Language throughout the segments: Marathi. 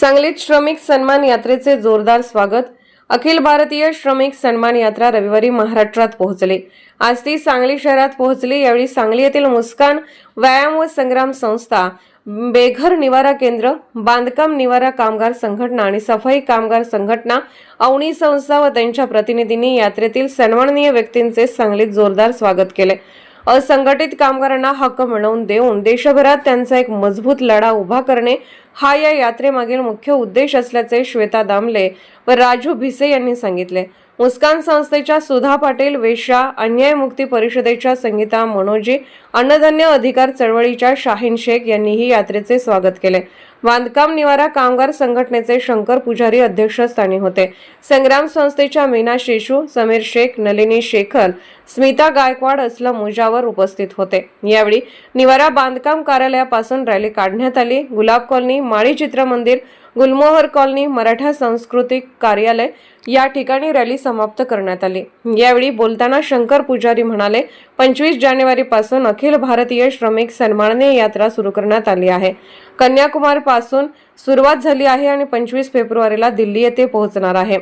सांगलीत श्रमिक सन्मान यात्रेचे जोरदार स्वागत. अखिल भारतीय श्रमिक सन्मान यात्रा रविवारी महाराष्ट्रात पोहोचली. आज ती सांगली शहरात पोहोचली. यावेळी सांगली येथील मुस्कान व्यायाम व संग्राम संस्था बेघर निवारा केंद्र बांधकाम निवारा कामगार संघटना आणि सफाई कामगार संघटना अवनी संस्था व त्यांच्या प्रतिनिधींनी यात्रेतील सन्माननीय व्यक्तींचे सांगलीत जोरदार स्वागत केले. असंघटित कामगारांना हक्क मिळवून देऊन देशभरात त्यांचा एक मजबूत लढा उभा करणे हा या यात्रेमागील मुख्य उद्देश असल्याचे श्वेता दामले व राजू भिसे यांनी सांगितले. मुस्कान संस्थेच्या सुधा पाटील वेश्या अन्याय मुक्ती परिषदेच्या संगीता मनोजी अन्नधान्य अधिकार चळवळीच्या शाहीन शेख यांनीही यात्रेचे स्वागत केले. बांधकाम निवारा कामगार संघटनेचे शंकर पुजारी अध्यक्षस्थानी होते. संग्राम संस्थेच्या मीना शेषू समीर शेख नलिनी शेखर स्मिता गायकवाड असलम मुजावर उपस्थित होते. यावेळी निवारा बांधकाम कार्यालयापासून रॅली काढण्यात आली. गुलाब कॉलनी माळी चित्र मंदिर गुलमोहर कॉलनी मराठा सांस्कृतिक कार्यालय या ठिकाणी रॅली समाप्त करण्यात आली. यावेळी बोलताना शंकर पुजारी म्हणाले पंचवीस जानेवारीपासून अखिल भारतीय श्रमिक सन्माननीय यात्रा सुरू करण्यात आली आहे. कन्याकुमारी पासून सुरुवात झाली आहे आणि पंचवीस फेब्रुवारीला दिल्ली येथे पोहोचणार आहे.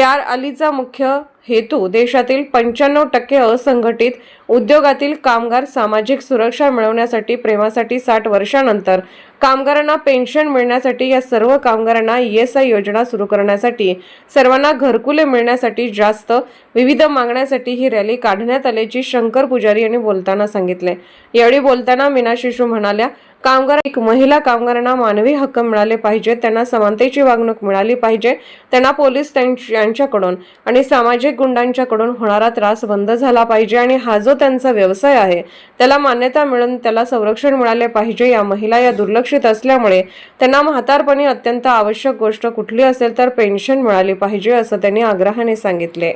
प्यार अलीचा मुख्य हेतू देशातील पंच्याण्णव टक्के असंघटित उद्योगातील कामगार सामाजिक सुरक्षा मिळवण्यासाठी प्रेमासाठी साठ वर्षानंतर कामगारांना पेन्शन मिळण्यासाठी या सर्व कामगारांना ईएसआय आय योजना सुरू करण्यासाठी सर्वांना घरकुले मिळण्यासाठी जास्त विविध मागण्यासाठी ही रॅली काढण्यात आल्याची शंकर पुजारी यांनी बोलताना सांगितले. यावेळी बोलताना मीना शिशू म्हणाल्या कामगार एक महिला कामगारांना मानवी हक्क मिळाले पाहिजे त्यांना समानतेची वागणूक मिळाली पाहिजे त्यांना पोलीस यांच्याकडून आणि सामाजिक गुंडांच्याकडून होणारा त्रास बंद झाला पाहिजे आणि हा जो त्यांचा व्यवसाय आहे त्याला मान्यता मिळून त्याला संरक्षण मिळाले पाहिजे. या महिला या दुर्लक्षित असल्यामुळे त्यांना म्हातारपणी अत्यंत आवश्यक गोष्ट कुठली असेल तर पेन्शन मिळाली पाहिजे असं त्यांनी आग्रहाने सांगितले.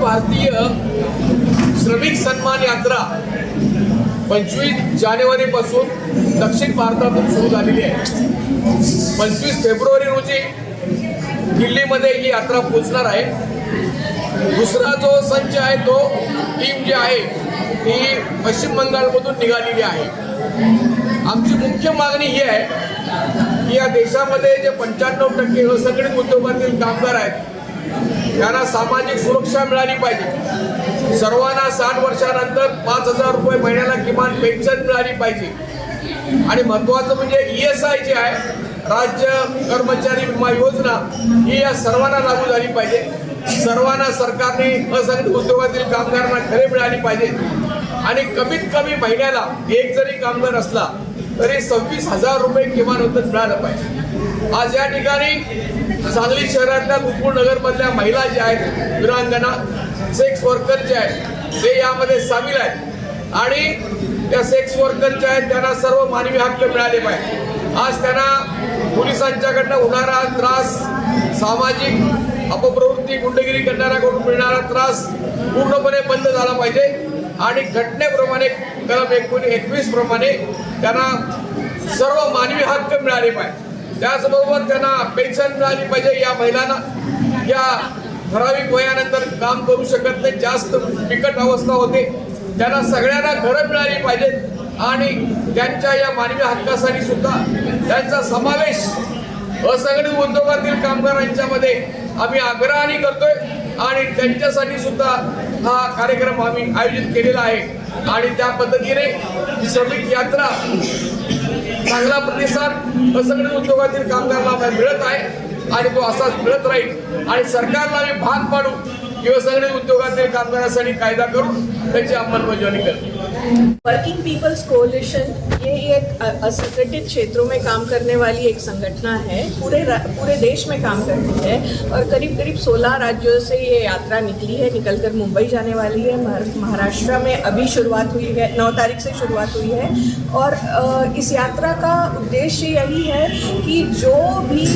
भारतीय श्रमिक सन्मान यात्रा पंचवीस जानेवारीपासून दक्षिण भारतातून सुरू झालेली आहे. पंचवीस फेब्रुवारी रोजी दिल्लीमध्ये ही यात्रा पोचणार आहे. दुसरा जो संच आहे तो टीम जी आहे ती पश्चिम बंगालमधून निघालेली आहे. आमची मुख्य मागणी ही आहे की या देशामध्ये जे पंच्याण्णव टक्के असंघटित उद्योगातील कामगार आहेत त्यांना सामाजिक सुरक्षा मिळाली पाहिजे. सर्वांना साठ वर्षानंतर पाच हजार रुपये महिन्याला किमान पेन्शन मिळाली पाहिजे. आणि महत्वाचं म्हणजे ई एस आय जे आहे राज्य कर्मचारी विमा योजना ही या सर्वांना लागू झाली पाहिजे. सर्वांना सरकारने असंघटित उद्योगातील कामगारांना खरे मिळाली पाहिजे. आणि कमीत कमी महिन्याला एक जरी कामगार असला तरी सव्वीस हजार रुपये किमान वेतन मिळालं पाहिजे. आज या ठिकाणी सांगली शहरातल्या गोकुळ नगरमधल्या महिला ज्या आहेत विरांगणा सेक्स वर्कर जे आहेत ते यामध्ये सामील आहेत. आणि त्या सेक्स वर्कर ज्या आहेत त्यांना सर्व मानवी हक्क मिळाले पाहिजे. आज त्यांना पोलिसांच्याकडनं होणारा त्रास सामाजिक अपप्रवृत्ती गुंडगिरी करणाऱ्याकडून मिळणारा त्रास पूर्णपणे बंद झाला पाहिजे. आणि घटनेप्रमाणे कलम एकोणी एकवीस प्रमाणे त्यांना सर्व मानवी हक्क मिळाले पाहिजे. त्याचबरोबर त्यांना पेन्शन मिळाली पाहिजे या महिलांना. या ठराविक वयानंतर काम करू शकत नाही. जास्त बिकट अवस्था होते. त्यांना सगळ्यांना घरं मिळाली पाहिजेत. आणि त्यांच्या या मानवी हक्कासाठी सुद्धा त्यांचा समावेश असंघटित उद्योगातील कामगारांच्यामध्ये आम्ही आग्रहाने करतोय. आणि त्यांच्यासाठी सुद्धा हा कार्यक्रम आम्ही आयोजित केलेला आहे. आणि त्या पद्धतीने श्रमिक यात्रा चांगला प्रतिसाद सगळे उद्योगातील कामगारांना मिळत आहे आणि तो असाच मिळत राहील. आणि सरकारला आम्ही भाग पाडू किंवा सगळे उद्योगातील कामगारांसाठी कायदा करून त्याची अंमलबजावणी करतो. वर्किंग पीपल्स कोलिशन ये एक असंगठित क्षेत्रों में काम करने वाली एक संगठना है, पूरे पूरे देश में काम करती है, और करीब करीब 16 राज्यों से ये यात्रा निकली है, निकलकर मुंबई जाने वाली है महाराष्ट्र में अभी शुरुआत हुई है, नौ तारीख से शुरुआत हुई है, और इस यात्रा का उद्देश्य यही है कि जो भी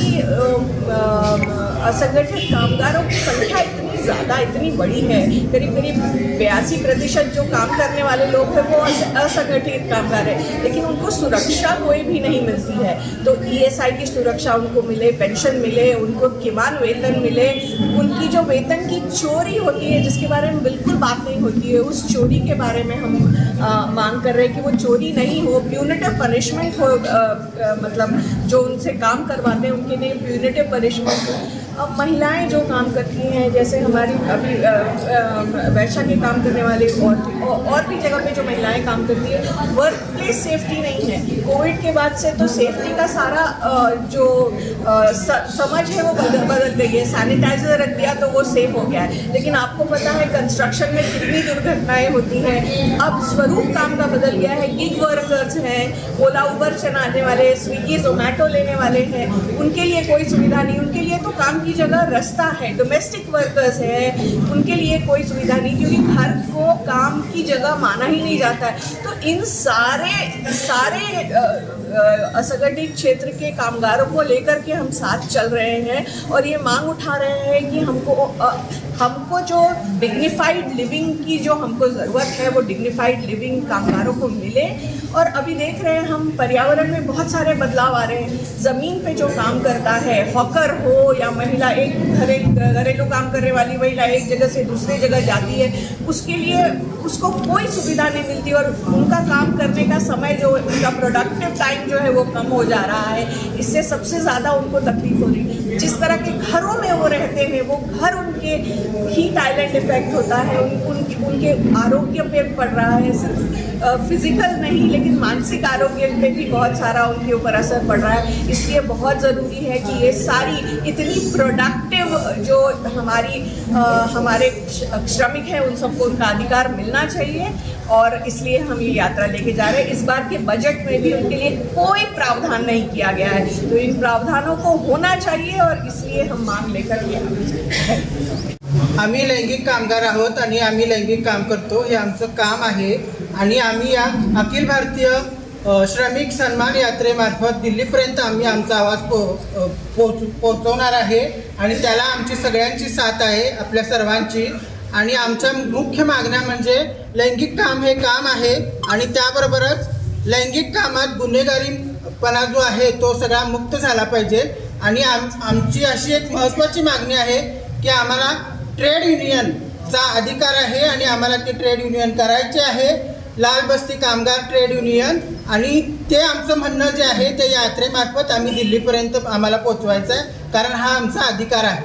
असंगठित कामगारों की संख्या इतनी ज़्यादा इतनी बड़ी है। करीब करीब बयासी प्रतिशत जो काम करने वाले लोग हैं वो असंगठित कामगार हैं। लेकिन उनको सुरक्षा कोई भी नहीं मिलती है। तो ईएसआई की सुरक्षा उनको मिले पेंशन मिले उनको किमान वेतन मिले उनकी जो वेतन की चोरी होती है जिसके बारे में बिल्कुल बात नहीं होती है उस चोरी के बारे में हम अ, मांग कर रहे हैं कि वो चोरी नहीं हो। प्यूनिटिव पनिशमेंट हो अ, अ, मतलब जो उनसे काम करवाते हैं उनके लिए प्यूनिटिव पनिशमेंट हो। अब महिलाएँ जो काम करती हैं जैसे हमारी अभी अ, के काम करने वाले और और भी जगह पे जो महिलाएँ काम करती हैं वर्क प्लेस सेफ्टी नहीं है। कोविड के बाद से तो सेफ्टी का सारा जो समझ है वो बदल बदल गई है। सैनिटाइजर रख दिया तो वो सेफ़ हो गया है। लेकिन आपको पता है कंस्ट्रक्शन में कितनी दुर्घटनाएँ होती हैं। अब स्वरूप काम का बदल गया है। गिग वर्कर्स हैं ओला उबर चलाने वाले स्विगी जोमेटो लेने वाले हैं। उनके लिए कोई सुविधा नहीं उनके लिए काम की जगह रास्ता है डोमेस्टिक वर्कर्स है, उनके लिए कोई सुविधा नहीं, क्योंकि घर को काम की जगह माना ही नहीं जाता है। तो इन सारे सारे असंगठित क्षेत्र के कामगारों को लेकर के हम साथ चल रहे हैं और ये मांग उठा रहे हैं कि हमको हमको जो डिग्निफाइड लिविंग की जो हमको ज़रूरत है, वो डिग्निफाइड लिविंग कामगारों को मिले। और अभी देख रहे हैं हम, पर्यावरण में बहुत सारे बदलाव आ रहे हैं। ज़मीन पे जो काम करता है हॉकर हो या महिला एक घरे घरेलू काम करने वाली महिला एक जगह से दूसरी जगह जाती है, उसके लिए उसको कोई सुविधा नहीं मिलती और उनका काम करने का समय जो, उनका प्रोडक्टिव टाइम जो है वो कम हो जा रहा है। इससे सबसे ज़्यादा उनको तकलीफ़ हो रही है। जिस तरह के घरों में वो रहते हैं वो घर उनके हीट आइलैंड इफ़ेक्ट होता है। उन, उनके उनके आरोग्य पे पड़ रहा है। सिर्फ़ फ़िज़िकल नहीं लेकिन मानसिक आरोग्य पे भी बहुत सारा उनके ऊपर असर पड़ रहा है। इसलिए बहुत ज़रूरी है कि ये सारी इतनी प्रोडक्टिव जो हमारी अ, हमारे श्रमिक हैं उन सबको उनका अधिकार मिलना चाहिए और इसलिए हम ये यात्रा लेके जा रहे हैं। इस बार के बजट में भी उनके लिए कोई प्रावधान नहीं किया गया है। तो इन प्रावधानों को होना चाहिए और इसलिए हम मांग लेकर आगे आम्ही लैंगिक कामगार आहोत आणि आम्ही लैंगिक काम करतो हे आमचं काम आहे. आणि आम्ही या अखिल भारतीय श्रमिक सन्मान यात्रेमार्फत दिल्लीपर्यंत आम्ही आमचा आवाज पो पोच पोचवणार आहे. आणि त्याला आमची सगळ्यांची साथ आहे आपल्या सर्वांची. आणि आमच्या मुख्य मागण्या म्हणजे लैंगिक काम हे काम आहे. आणि त्याबरोबरच लैंगिक कामात गुन्हेगारीपणा जो आहे तो सगळा मुक्त झाला पाहिजे. आणि आम आमची अशी एक महत्त्वाची मागणी आहे की आम्हाला ट्रेड युनियनचा अधिकार आहे आणि आम्हाला ते ट्रेड युनियन करायचे आहे. लाल बस्ती कामगार ट्रेड युनियन आणि ते आमचं म्हणणं जे आहे ते यात्रेमार्फत आम्ही दिल्लीपर्यंत आम्हाला पोचवायचं आहे कारण हा आमचा अधिकार आहे.